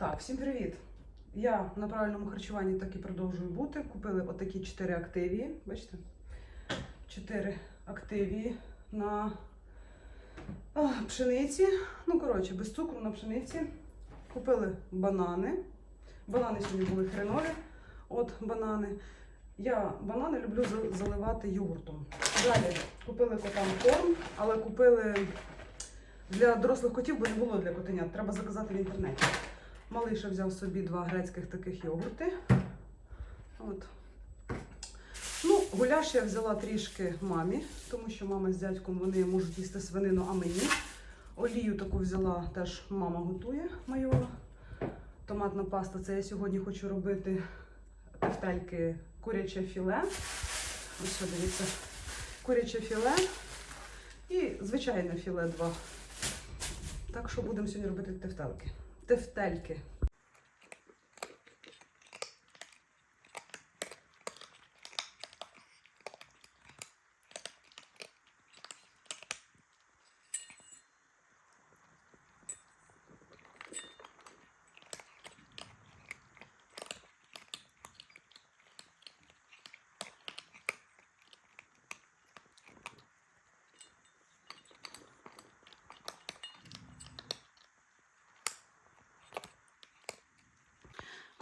Так, всім привіт! Я на правильному харчуванні так і продовжую бути. Купили отакі 4 активії. Бачите? 4 активії на пшениці. Ну, коротше, без цукру на пшениці. Купили банани. Банани сьогодні були хренові. От банани. Я банани люблю заливати йогуртом. Далі купили котам корм, але купили для дорослих котів, бо не було для котенят. Треба заказати в інтернеті. Малий ще взяв собі два грецьких таких йогурти. От. Ну, гуляш я взяла трішки мамі, тому що мама з дядьком вони можуть їсти свинину, а мені. Олію таку взяла, теж мама готує майора. Томатна паста. Це я сьогодні хочу робити тефтельки куряче філе. Ось що, дивіться. Куряче філе і звичайне філе 2. Так що будемо сьогодні робити тефтельки. Тефтельки.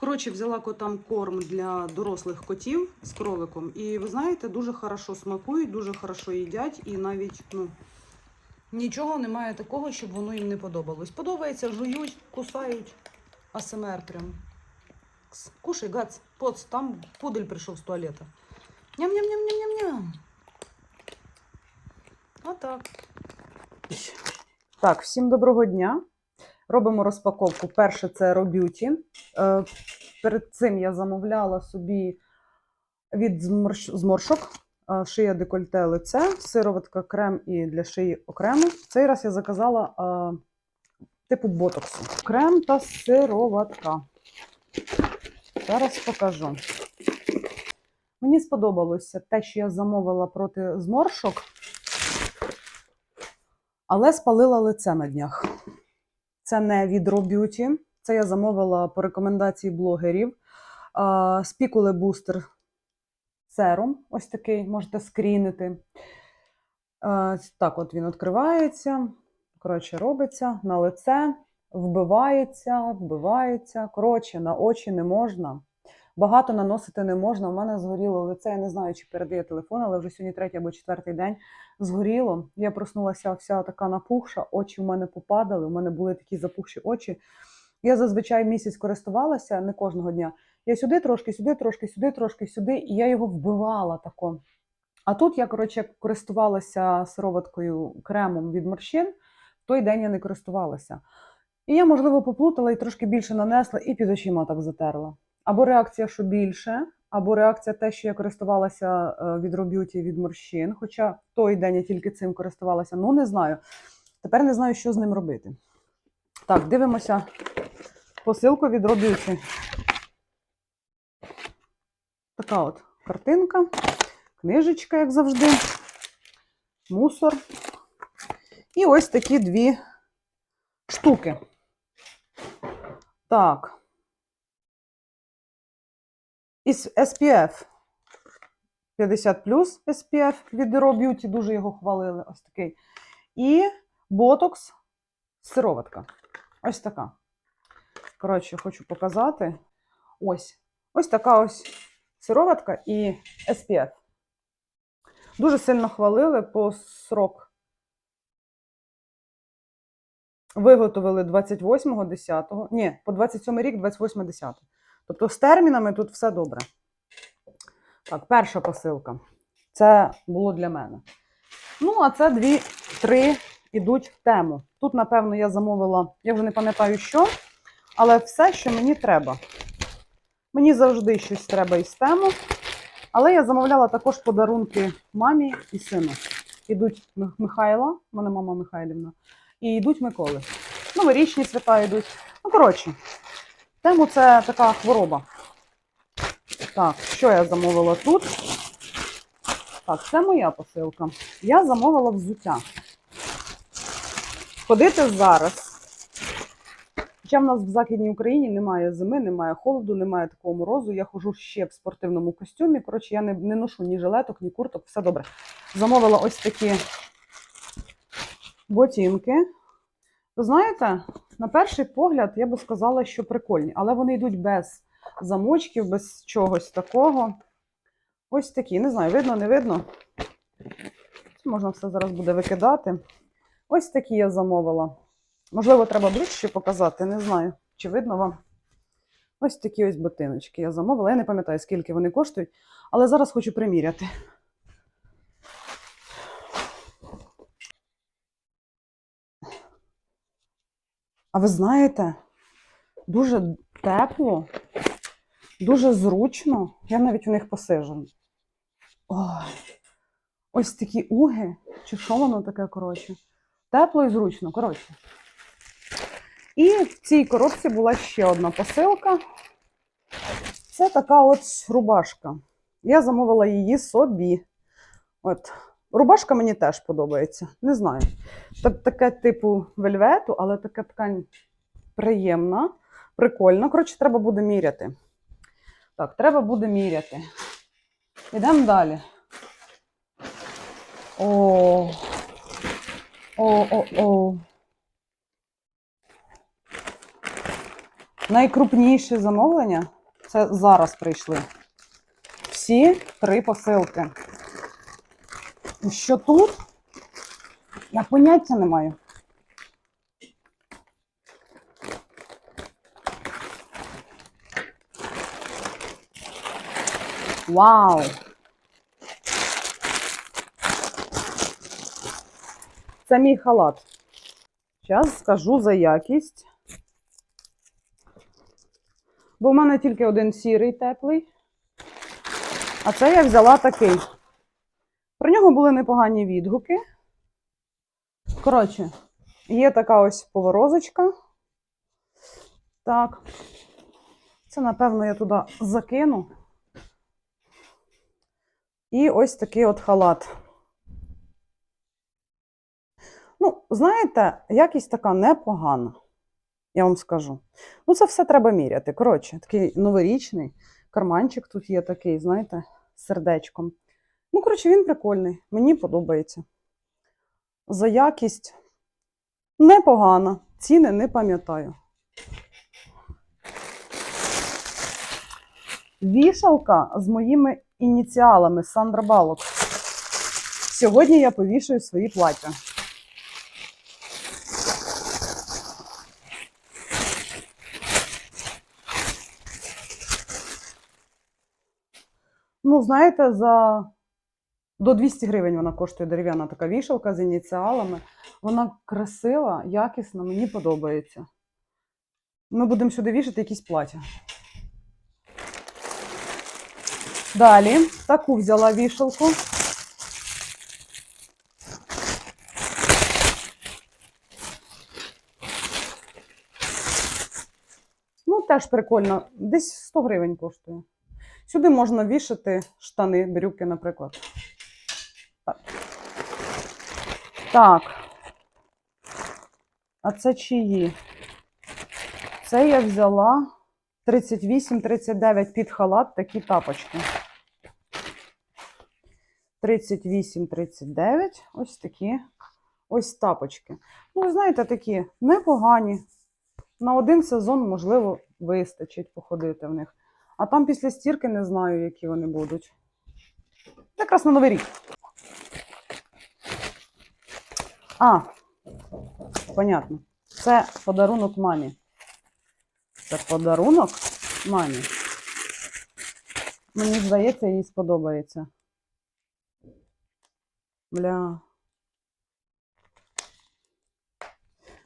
Коротше, взяла котам корм для дорослих котів з кроликом. І ви знаєте, дуже хорошо смакують, дуже хорошо їдять, і навіть ну, нічого немає такого, щоб воно їм не подобалось. Подобається, жують, кусають. АСМР прям. Кушай, Гац, поц, там пудель прийшов з туалета. Ням-ням-ням-ням-ням-ням. Отак. Так, всім доброго дня. Робимо розпаковку. Перше це Робюті. Е, Перед цим я замовляла собі від зморшок е, шия декольте лице, сироватка крем і для шиї окремо. Цей раз я заказала е, типу ботоксу. Крем та сироватка. Зараз покажу. Мені сподобалося те, що я замовила проти зморшок, але спалила лице на днях. Це не від Роб'юті. Це я замовила по рекомендації блогерів. Спікуле бустер серум. Ось такий, можете скрінити. Так, от він відкривається. Коротше, робиться на лице, вбивається, вбивається. Коротше, на очі не можна. Багато наносити не можна. У мене згоріло лице. Я не знаю, чи передає телефон, але вже сьогодні третій або четвертий день згоріло. Я проснулася вся така напухша, очі в мене попадали, у мене були такі запухші очі. Я зазвичай місяць користувалася не кожного дня. Я сюди трошки, сюди трошки, сюди трошки, сюди, і я його вбивала тако. А тут я, коротше, користувалася сироваткою кремом від морщин, в той день я не користувалася. І я, можливо, поплутала і трошки більше нанесла, і під очима так затерла. Або реакція, що більше, або реакція те, що я користувалася е, від Роб'юті від морщин. Хоча в той день я тільки цим користувалася, ну не знаю. Тепер не знаю, що з ним робити. Так, дивимося посилку від Роб'юті. Така от картинка, книжечка, як завжди, мусор. І ось такі дві штуки. Так. SPF 50 SPF від Raw Beauty, дуже його хвалили. Ось такий. І ботокс сироватка. Ось така. Коротше, хочу показати. Ось. Ось така ось сироватка і SPF. Дуже сильно хвалили по срок. Виготовили 28.10. Ні, по 27 рік, 28.10. Тобто з термінами тут все добре. Так, перша посилка. Це було для мене. Ну, а це дві, три ідуть в тему. Тут, напевно, я замовила, я вже не пам'ятаю що, але все, що мені треба. Мені завжди щось треба із тему. Але я замовляла також подарунки мамі і сину. Ідуть Мих- Михайла, в мене мама Михайлівна, і йдуть Миколи. Новорічні свята йдуть. Ну, коротше, тему це така хвороба. Так, що я замовила тут? Так, це моя посилка. Я замовила взуття. Ходити зараз Хоча в нас в Західній Україні немає зими, немає холоду, немає такого морозу. Я ходжу ще в спортивному костюмі. Коротше, я не, не ношу ні жилеток, ні курток, все добре. Замовила ось такі ботинки. Ви знаєте, на перший погляд я би сказала, що прикольні, але вони йдуть без замочків, без чогось такого. Ось такі. Не знаю, видно, не видно. Можна все зараз буде викидати. Ось такі я замовила. Можливо, треба ближче показати, не знаю, чи видно вам. Ось такі ось ботиночки я замовила. Я не пам'ятаю, скільки вони коштують, але зараз хочу приміряти. А ви знаєте, дуже тепло, дуже зручно. Я навіть у них посижу. Ой, ось такі уги, чи що воно таке, коротше. Тепло і зручно, коротше. І в цій коробці була ще одна посилка. Це така от рубашка. Я замовила її собі. От. Рубашка мені теж подобається. Не знаю. Так, таке типу вельвету, але така ткань приємна, прикольна. Коротше, треба буде міряти. Так, треба буде міряти. Йдемо далі. О. О-о-о. Найкрупніші замовлення це зараз прийшли. Всі три посилки. Що тут? Я поняття не маю. Вау! Це мій халат. Зараз скажу за якість. Бо в мене тільки один сірий теплий. А це я взяла такий. Про нього були непогані відгуки. Коротше, є така ось поворозочка. Так. Це, напевно, я туди закину. І ось такий от халат. Ну, знаєте, якість така непогана, я вам скажу. Ну, це все треба міряти. Коротше, такий новорічний карманчик тут є такий, знаєте, з сердечком. Ну, коротше, він прикольний, мені подобається. За якість непогана, ціни не пам'ятаю. Вішалка з моїми ініціалами Сандра Балок. Сьогодні я повішую свої плаття. Ну, знаєте, за до 200 гривень вона коштує дерев'яна така вішалка з ініціалами. Вона красива, якісна, мені подобається. Ми будемо сюди вішати якісь плаття. Далі таку взяла вішалку. Ну, теж прикольно. Десь 100 гривень коштує. Сюди можна вішати штани, брюки, наприклад. Так. Так. А це чиї? Це я взяла 38-39 під халат такі тапочки. 38-39, ось такі ось тапочки. Ну, знаєте, такі непогані. На один сезон, можливо, вистачить походити в них. А там після стірки не знаю, які вони будуть. Якраз на Новий рік. А, понятно. Це подарунок мамі. Це подарунок мамі. Мені здається, їй сподобається. Бля.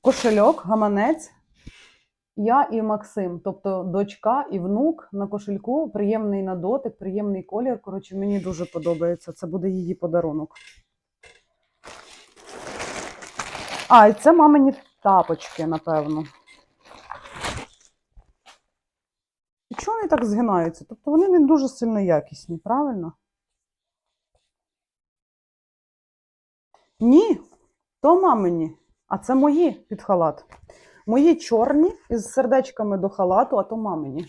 Кошельок, гаманець. Я і Максим, тобто дочка і внук на кошельку, приємний на дотик, приємний колір. Коротше, мені дуже подобається. Це буде її подарунок. А, і це мамині тапочки, напевно. І чого вони так згинаються? Тобто вони не дуже сильно якісні, правильно? Ні, то мамині, а це мої під халат. Мої чорні із сердечками до халату, а то мамині.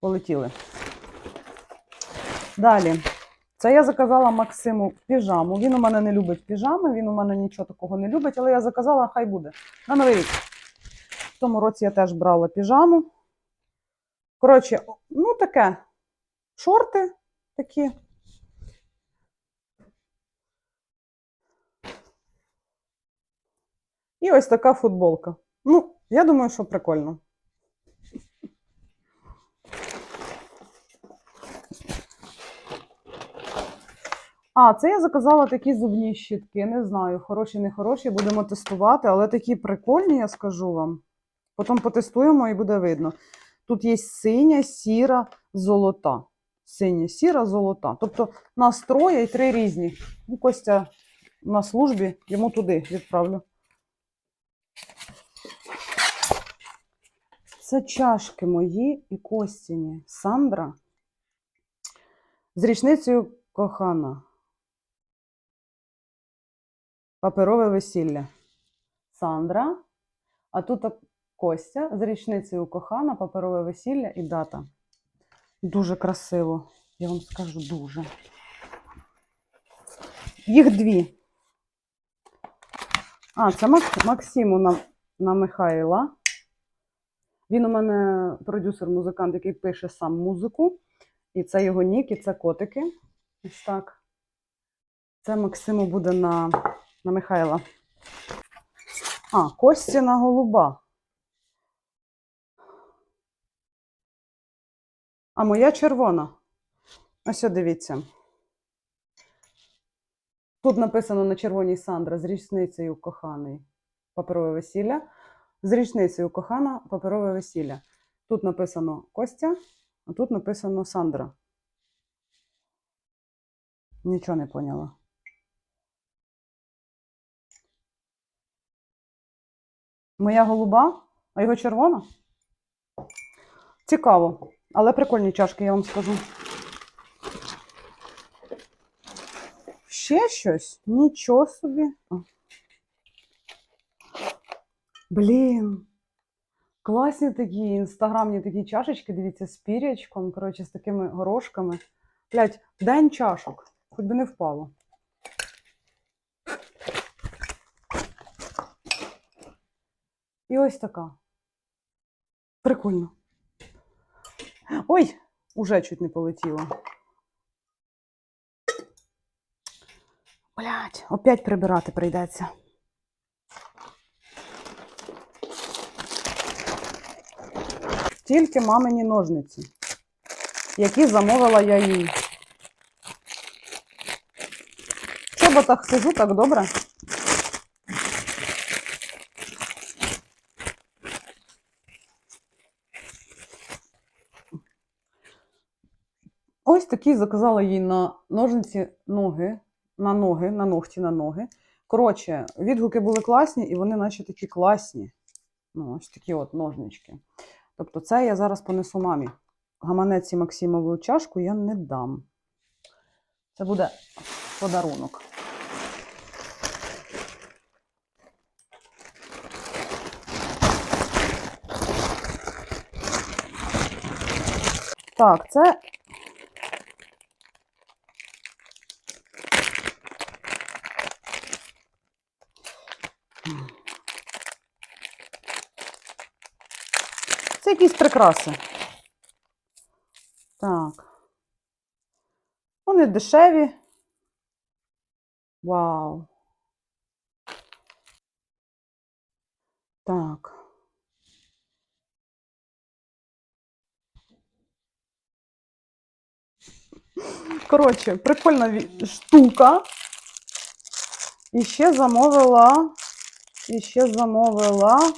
Полетіли. Далі. Це я заказала Максиму піжаму. Він у мене не любить піжами, він у мене нічого такого не любить, але я заказала, хай буде. На новий рік. В тому році я теж брала піжаму. Коротше, ну таке. Шорти такі. І ось така футболка. Ну, я думаю, що прикольно. А, це я заказала такі зубні щітки. Не знаю, хороші, не хороші, будемо тестувати, але такі прикольні, я скажу вам. Потім потестуємо і буде видно. Тут є синя, сіра, золота. Синя, сіра, золота. Тобто нас троє і три різні. Ну, Костя на службі, йому туди відправлю. Це чашки мої і Костіні. Сандра. З річницею кохана. Паперове весілля. Сандра. А тут Костя з річницею кохана, паперове весілля і дата. Дуже красиво. Я вам скажу дуже. Їх дві. А, це Мак- Максиму на, на Михайла. Він у мене продюсер-музикант, який пише сам музику. І це його нік, і це котики. Ось так. Це Максиму буде на, на Михайла. А, Костіна голуба. А моя червона. Ось дивіться. Тут написано на червоній Сандра з річницею коханий паперове весілля. З річницею кохана паперове весілля. Тут написано Костя, а тут написано Сандра. Нічого не поняла. Моя голуба, а його червона? Цікаво. Але прикольні чашки, я вам скажу. Ще щось? Нічого собі. Блін. Класні такі інстаграмні такі чашечки, дивіться, з пірячком, коротше, з такими горошками. Блять, день чашок. Хоч би не впало. І ось така. Прикольно. Ой, уже чуть не полетіло. Блять, опять прибирати прийдеться. Тільки мамині ножниці, які замовила я їй. В чоботах сижу так добре. Такі заказала їй на ножниці ноги, на ноги, на ногті, на ноги. Коротше, відгуки були класні, і вони наче такі класні. Ну, ось такі от ножнички. Тобто, це я зараз понесу мамі. Гаманець Максимову чашку я не дам. Це буде подарунок. Так, це Це якісь прикраси. Так. Вони дешеві. Вау. Так. Коротше, прикольна штука. І ще замовила. І ще замовила.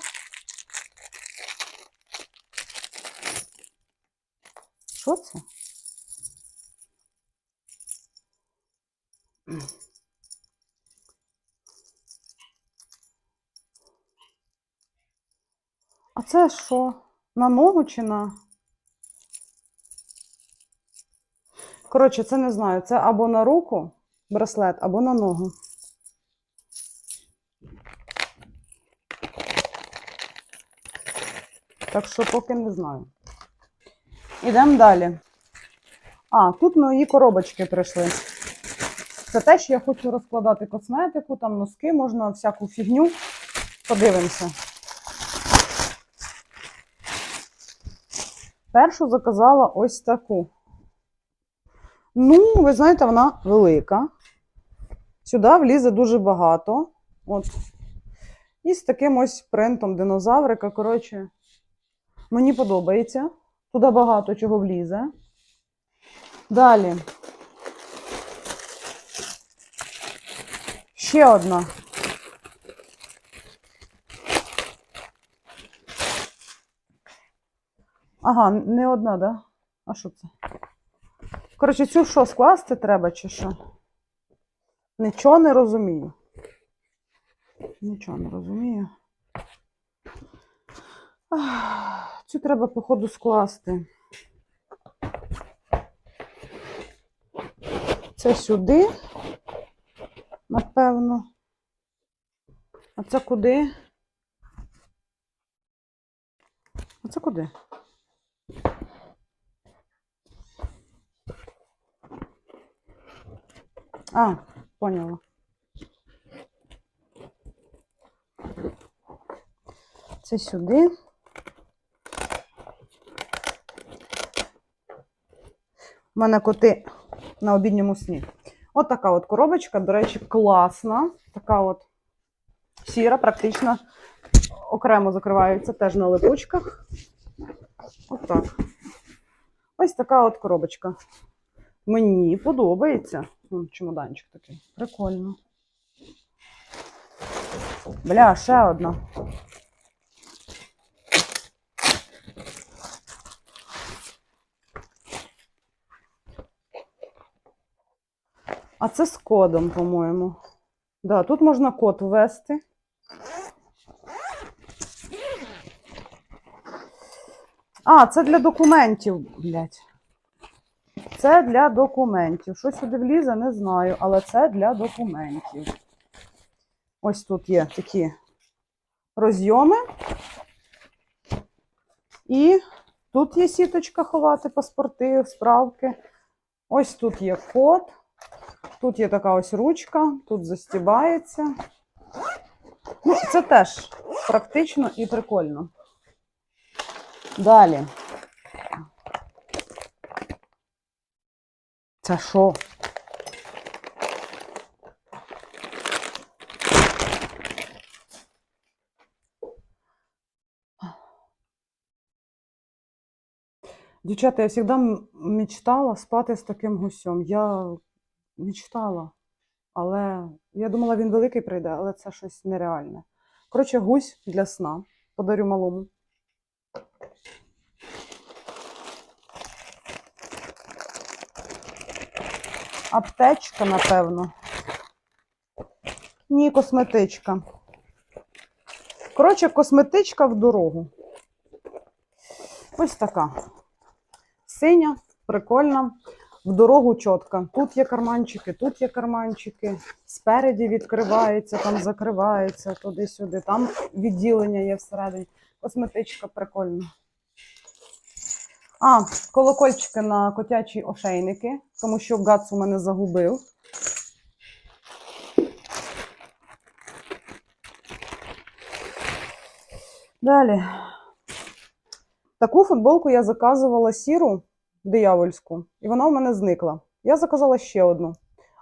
Що це? А це що? На ногу чи на? Коротше, це не знаю. Це або на руку браслет, або на ногу. Так що поки не знаю. Ідемо далі. А, тут мої коробочки прийшли. Це те, що я хочу розкладати косметику, там носки, можна всяку фігню. Подивимося. Першу заказала ось таку. Ну, ви знаєте, вона велика. Сюди влізе дуже багато. От. І з таким ось принтом динозаврика. Коротше, мені подобається. Туди багато чого влізе. Далі. Ще одна. Ага, не одна, да? А що це? Коротше, цю що, скласти треба чи що? Нічого не розумію. Нічого не розумію. Ах, Цю треба, походу, скласти. Це сюди, напевно. А це куди? А це куди? А, поняла. Це сюди. У мене коти на обідньому сні. От така от коробочка, до речі, класна. Така от сіра, практично окремо закриваються теж на липучках. От так. Ось така от коробочка. Мені подобається. Чемоданчик такий. Прикольно. Бля, ще одна. А це з кодом, по-моєму. Да, тут можна код ввести. А, це для документів, блядь. Це для документів. Що сюди влізе, не знаю, але це для документів. Ось тут є такі розйоми. І тут є сіточка ховати паспорти, справки. Ось тут є код. Тут є така ось ручка, тут застібається. Ну, це теж практично і прикольно. Далі. Це що? Дівчата, я завжди мечтала спати з таким гусем. Я мечтала. Але я думала, він великий прийде, але це щось нереальне. Коротше, гусь для сна. Подарю малому. Аптечка, напевно. Ні, косметичка. Коротше, косметичка в дорогу. Ось така. Синя, прикольна. В дорогу чітка. Тут є карманчики, тут є карманчики. Спереді відкривається, там закривається, туди-сюди. Там відділення є всередині. Косметичка прикольна. А, колокольчики на котячі ошейники, тому що Гац у мене загубив. Далі. Таку футболку я заказувала сіру диявольську, і вона у мене зникла. Я заказала ще одну.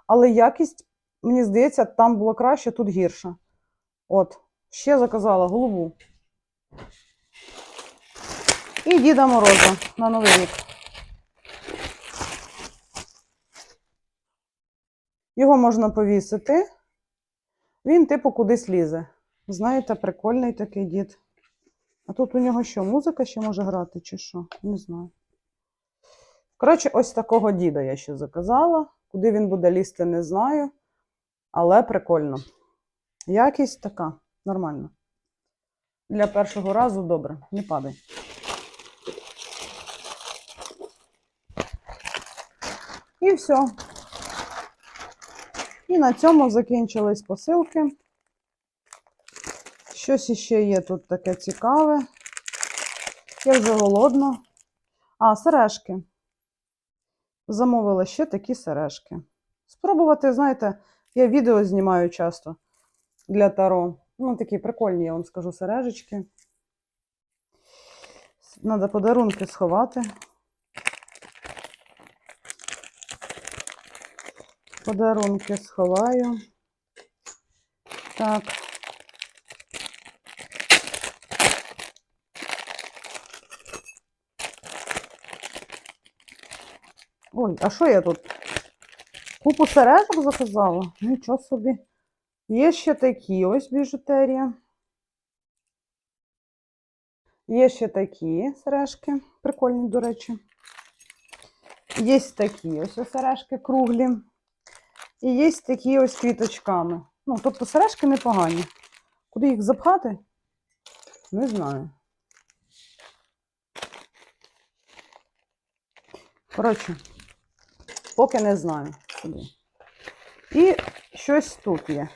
Але якість, мені здається, там була краще, тут гірша. От, ще заказала голубу. І Діда Мороза на Новий рік. Його можна повісити. Він, типу, кудись лізе. Знаєте, прикольний такий дід. А тут у нього що, музика ще може грати, чи що? Не знаю. Коротше, ось такого діда я ще заказала. Куди він буде лізти, не знаю. Але прикольно. Якість така, нормальна. Для першого разу добре, не падай. І все. І на цьому закінчились посилки. Щось іще є тут таке цікаве. Я вже голодна. А, сережки. Замовила ще такі сережки. Спробувати, знаєте, я відео знімаю часто для таро. Ну, такі прикольні, я вам скажу, сережечки. Надо подарунки сховати. Подарунки сховаю. Так. Ой, а що я тут? Купу сережок заказала? Нічого собі. Є ще такі ось біжутерія. Є ще такі сережки, прикольні, до речі. Є такі ось сережки круглі. І є такі ось квіточками. Ну, тобто сережки непогані. Куди їх запхати? Не знаю. Коротше, поки не знаю куди. І щось тут є.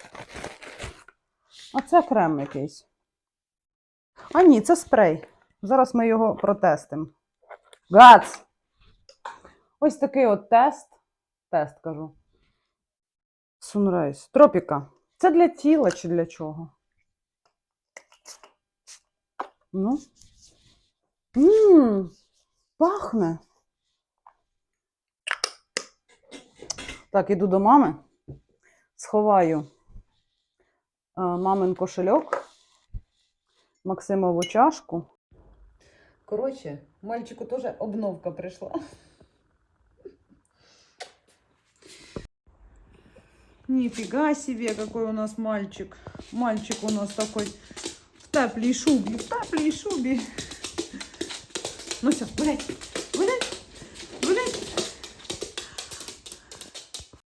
А це крем якийсь. А ні, це спрей. Зараз ми його протестимо. Гац! Ось такий от тест. Тест кажу. Sunrise. Тропіка. Це для тіла чи для чого? Ну. Ммм, пахне. Так, іду до мами. Сховаю а, мамин кошельок, Максимову чашку. Коротше, мальчику теж обновка прийшла. Нифига себе, какой у нас мальчик. Мальчик у нас такой в теплій шубі, в теплій шубі. Ну все, гуляй.